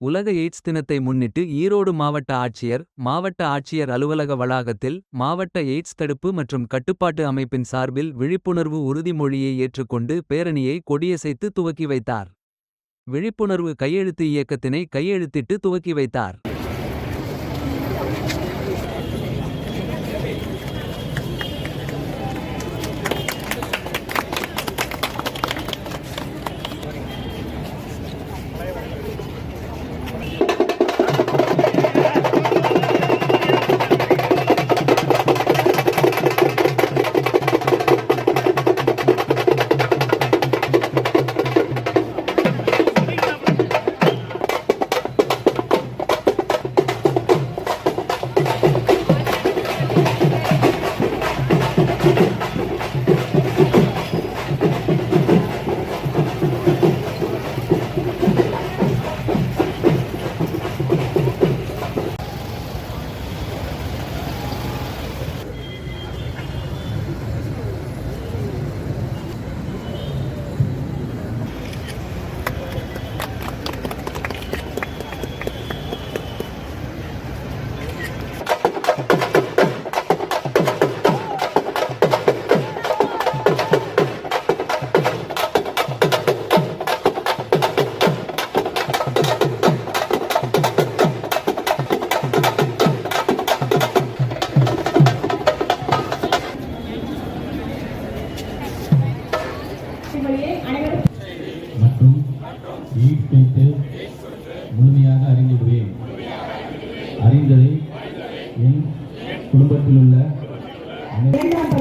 உலக எய்ட்ஸ் தினத்தை முன்னிட்டு ஈரோடு மாவட்ட ஆட்சியர் மாவட்ட ஆட்சியர் அலுவலக வளாகத்தில் மாவட்ட எய்ட்ஸ் தடுப்பு மற்றும் கட்டுப்பாட்டு அமைப்பின் சார்பில் விழிப்புணர்வு உறுதிமொழியை ஏற்றுக்கொண்டு பேரணியை கொடியசைத்து துவக்கி வைத்தார். விழிப்புணர்வு கையெழுத்து இயக்கத்தினை கையெழுத்திட்டு துவக்கி வைத்தார். மற்றும் எய்ட்ஸ் குறித்து முழுமையாக அறிந்திடுவேன். அறிந்ததை என் குடும்பத்தில் உள்ள இரண்டாம்